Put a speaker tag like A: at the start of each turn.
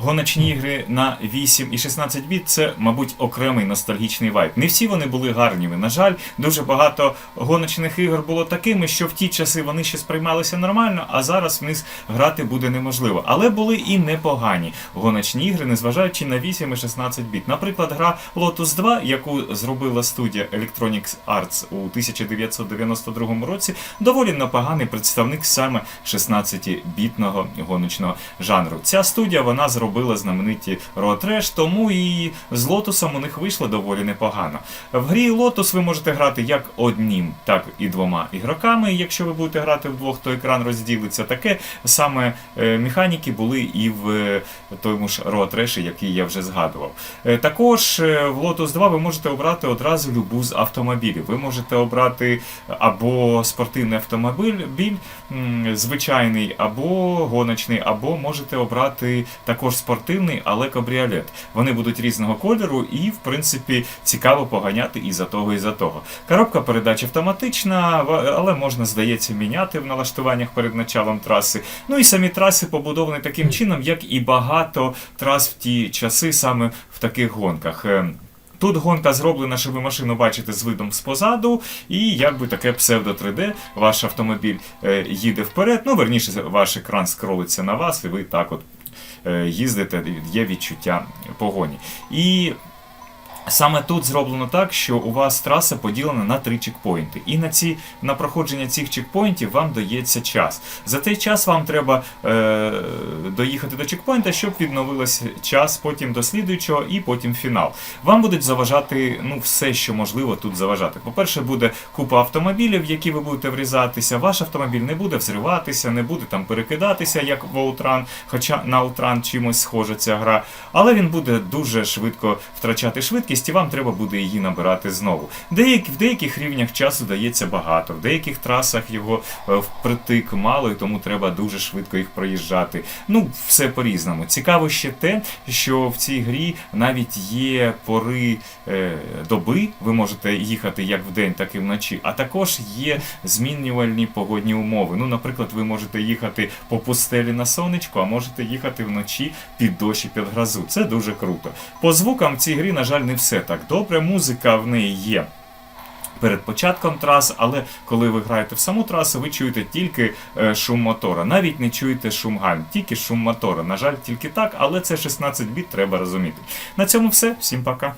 A: Гоночні ігри на 8 і 16 біт це, мабуть, окремий ностальгічний вайб. Не всі вони були гарніми. На жаль, дуже багато гоночних ігор було такими, що в ті часи вони ще сприймалися нормально, а зараз в них грати буде неможливо. Але були і непогані гоночні ігри, незважаючи на 8 і 16 біт. Наприклад, гра Lotus 2, яку зробила студія Electronic Arts у 1992 році, доволі непоганий представник саме 16-бітного гоночного жанру. Ця студія вона зробила знамениті Road Rash, тому і з Лотусом у них вийшло доволі непогано. В грі Lotus ви можете грати як одним, так і двома ігроками. Якщо ви будете грати вдвох, то екран розділиться. Таке саме е, механіки були і в е, тому ж Rash, який я вже згадував. Е, Також в Lotus 2 ви можете обрати одразу любу з автомобілів. Ви можете обрати або спортивний автомобіль, біль, звичайний, або гоночний, або можете обрати також спортивний, але кабріолет. Вони будуть різного кольору і, в принципі, цікаво поганяти і за того, і за того. Коробка передач автоматична, але можна, здається, міняти в налаштуваннях перед началом траси. Ну і самі траси побудовані таким чином, як і багато трас в ті часи саме в таких гонках. Е, Тут гонка зроблена, що ви машину бачите з видом спозаду, і якби таке псевдо 3D, ваш автомобіль е, їде вперед, ну верніше, ваш екран скролиться на вас, і ви так от їздите, є відчуття погоні. І Саме тут зроблено так, що у вас траса поділена на три чекпоінти. І на ці на проходження цих чекпоінтів вам дається час. За цей час вам треба е, доїхати до чекпоінта, щоб відновилось час, потім до слідуючого і потім фінал. Вам будуть заважати ну, все, що можливо тут заважати. По-перше, буде купа автомобілів, в які ви будете врізатися. Ваш автомобіль не буде взриватися, не буде там перекидатися, як в Outrun, хоча на Outrun чимось схожа ця гра. Але він буде дуже швидко втрачати швидкість, і вам треба буде її набирати знову. Деякі, в деяких рівнях часу дається багато, в деяких трасах його е, впритик мало, і тому треба дуже швидко їх проїжджати. Ну, все по-різному. Цікаво ще те, що в цій грі навіть є пори е, доби, ви можете їхати як вдень, так і вночі, а також є змінювальні погодні умови. Ну, наприклад, ви можете їхати по пустелі на сонечку, а можете їхати вночі під дощ і під грозу. Це дуже круто. По звукам в цій грі, на жаль, не все так добре. Музика в неї є. Перед початком трас, але коли ви граєте в саму трасу, ви чуєте тільки е, шум мотора. Навіть не чуєте шум гальм, тільки шум мотора. На жаль, тільки так, але це 16 біт, треба розуміти. На цьому все. Всім пока.